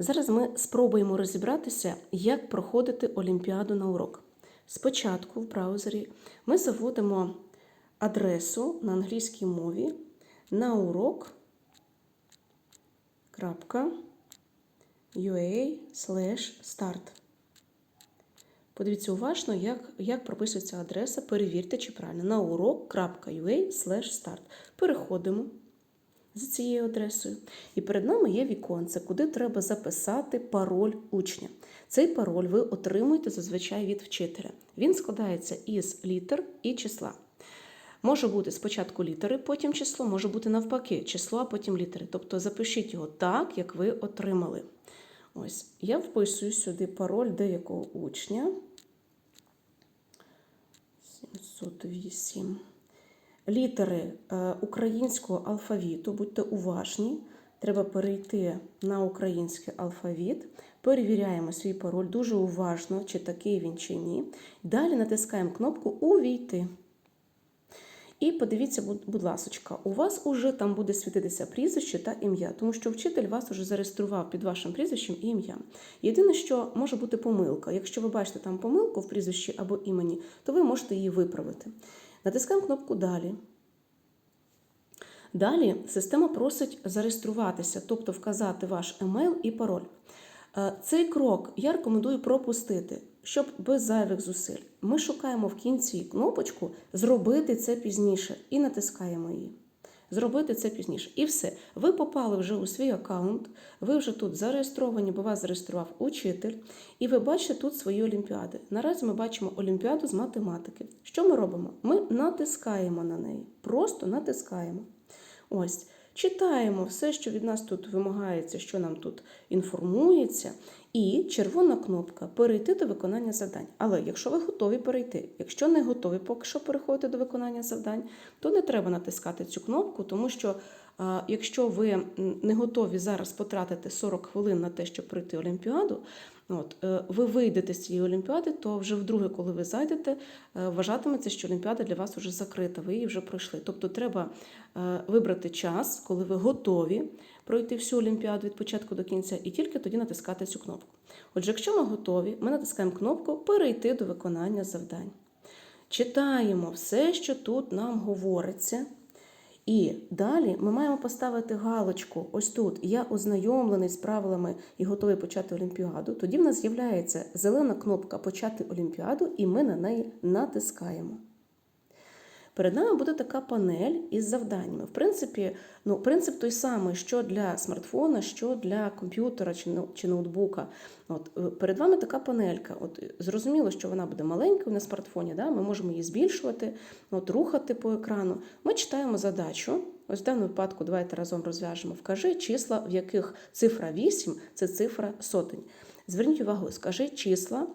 Зараз ми спробуємо розібратися, як проходити Олімпіаду на урок. Спочатку в браузері ми заводимо адресу на англійській мові на урок ua start. Подивіться уважно, як, як прописується адреса. Перевірте, чи правильно. На урок.ua start. Переходимо за цією адресою. І перед нами є віконце, куди треба записати пароль учня. Цей пароль ви отримуєте зазвичай від вчителя. Він складається із літер і числа. Може бути спочатку літери, потім число, може бути навпаки, число, а потім літери. Тобто запишіть його так, як ви отримали. Ось, я вписую сюди пароль деякого учня. 708. Літери е, українського алфавіту, будьте уважні. Треба перейти на український алфавіт. Перевіряємо свій пароль дуже уважно, чи такий він, чи ні. Далі натискаємо кнопку Увійти. І подивіться, будь ласка, у вас уже там буде світитися прізвище та ім'я, тому що вчитель вас уже зареєстрував під вашим прізвищем і ім'ям. Єдине, що може бути помилка. Якщо ви бачите там помилку в прізвищі або імені, то ви можете її виправити. Натискаємо кнопку Далі. Далі система просить зареєструватися, тобто вказати ваш емейл і пароль. Е, цей крок я рекомендую пропустити, щоб без зайвих зусиль. Ми шукаємо в кінці кнопочку Зробити це пізніше і натискаємо її. Зробити це пізніше. І все. Ви попали вже у свій аккаунт, ви вже тут зареєстровані, бо вас зареєстрував учитель, і ви бачите тут свої олімпіади. Наразі ми бачимо олімпіаду з математики. Що ми робимо? Ми натискаємо на неї. Просто натискаємо. Ось. Читаємо все, що від нас тут вимагається, що нам тут інформується, і червона кнопка перейти до виконання завдань. Але якщо ви готові перейти, якщо не готові поки що переходити до виконання завдань, то не треба натискати цю кнопку, тому що якщо ви не готові зараз потратити 40 хвилин на те, щоб пройти Олімпіаду, От, е, ви вийдете з цієї олімпіади, то вже вдруге, коли ви зайдете, е, вважатиметься, що олімпіада для вас вже закрита, ви її вже пройшли. Тобто треба е, вибрати час, коли ви готові пройти всю олімпіаду від початку до кінця, і тільки тоді натискати цю кнопку. Отже, якщо ми готові, ми натискаємо кнопку Перейти до виконання завдань. Читаємо все, що тут нам говориться. І далі ми маємо поставити галочку ось тут. Я ознайомлений з правилами і готовий почати Олімпіаду. Тоді в нас з'являється зелена кнопка Почати Олімпіаду, і ми на неї натискаємо. Перед нами буде така панель із завданнями. В принципі, ну, принцип той самий, що для смартфона, що для комп'ютера чи ноутбука. От, е, Перед вами така панелька. От, Зрозуміло, що вона буде маленькою на смартфоні, да? ми можемо її збільшувати, от, рухати по екрану. Ми читаємо задачу. Ось в даному випадку давайте разом розв'яжемо. Вкажи числа, в яких цифра 8 це цифра сотень. Зверніть увагу, скажи числа.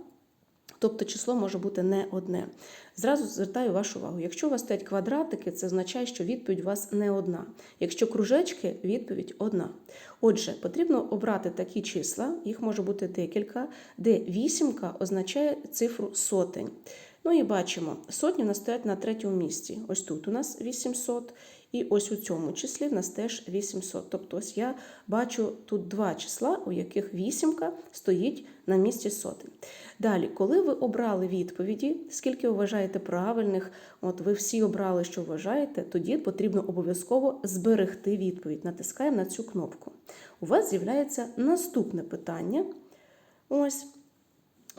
Тобто число може бути не одне. Зразу звертаю вашу увагу. Якщо у вас стоять квадратики, це означає, що відповідь у вас не одна. Якщо кружечки, відповідь одна. Отже, потрібно обрати такі числа, їх може бути декілька, де вісімка означає цифру сотень. Ну і бачимо, сотні в нас стоять на третьому місці. Ось тут у нас 800, і ось у цьому числі в нас теж 800. Тобто, ось я бачу тут два числа, у яких вісімка стоїть на місці сотень. Далі, коли ви обрали відповіді, скільки вважаєте правильних, от ви всі обрали, що вважаєте, тоді потрібно обов'язково зберегти відповідь. Натискаємо на цю кнопку. У вас з'являється наступне питання. Ось.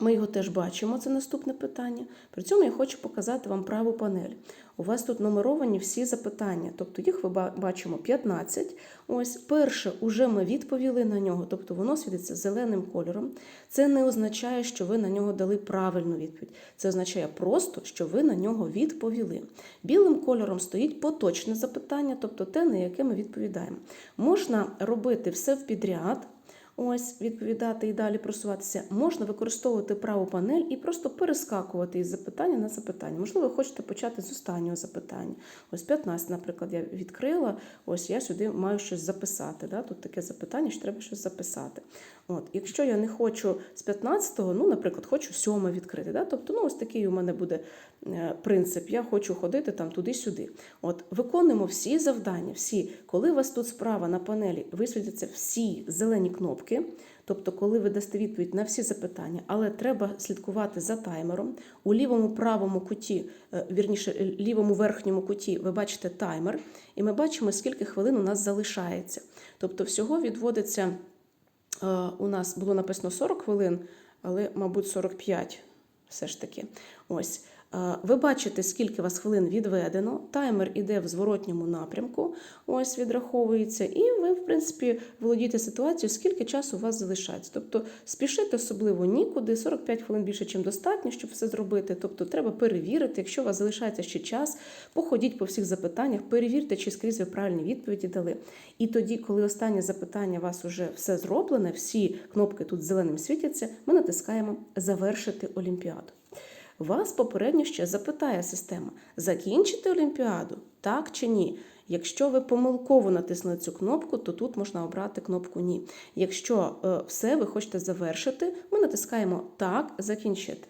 Ми його теж бачимо, це наступне питання. При цьому я хочу показати вам праву панель. У вас тут нумеровані всі запитання, тобто їх ви бачимо 15. Ось перше, уже ми відповіли на нього, тобто воно світиться зеленим кольором. Це не означає, що ви на нього дали правильну відповідь. Це означає просто, що ви на нього відповіли. Білим кольором стоїть поточне запитання, тобто те, на яке ми відповідаємо. Можна робити все в підряд. Ось відповідати і далі просуватися, можна використовувати праву панель і просто перескакувати із запитання на запитання. Можливо, ви хочете почати з останнього запитання. Ось 15, наприклад, я відкрила, ось я сюди маю щось записати. Да? Тут таке запитання, що треба щось записати. От, якщо я не хочу з 15-го, ну, наприклад, хочу 7 відкрити. Да? Тобто, ну, ось такий у мене буде е, принцип. Я хочу ходити там туди-сюди. От, виконуємо всі завдання, всі. Коли у вас тут справа на панелі висвітляться всі зелені кнопки, тобто, коли ви дасте відповідь на всі запитання, але треба слідкувати за таймером. У лівому правому куті, е, вірніше, лівому верхньому куті, ви бачите таймер, і ми бачимо, скільки хвилин у нас залишається. Тобто, всього відводиться. Е, у нас було написано 40 хвилин, але, мабуть, 45 все ж таки. Ось. Е, Ви бачите, скільки вас хвилин відведено, таймер іде в зворотньому напрямку, ось відраховується, і ви, в принципі, володієте ситуацією, скільки часу у вас залишається. Тобто спішити особливо нікуди, 45 хвилин більше, ніж достатньо, щоб все зробити. Тобто треба перевірити, якщо у вас залишається ще час, походіть по всіх запитаннях, перевірте, чи скрізь ви правильні відповіді дали. І тоді, коли останнє запитання у вас уже все зроблене, всі кнопки тут зеленим світяться, ми натискаємо Завершити Олімпіаду. Вас попередньо ще запитає система: закінчити Олімпіаду, так чи ні? Якщо ви помилково натиснули цю кнопку, то тут можна обрати кнопку Ні. Якщо е, все ви хочете завершити, ми натискаємо Так, закінчити.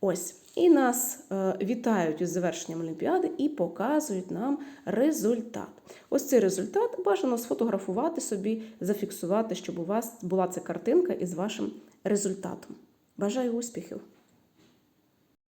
Ось. І нас е, вітають із завершенням Олімпіади і показують нам результат. Ось цей результат бажано сфотографувати собі, зафіксувати, щоб у вас була ця картинка із вашим результатом. Бажаю успіхів!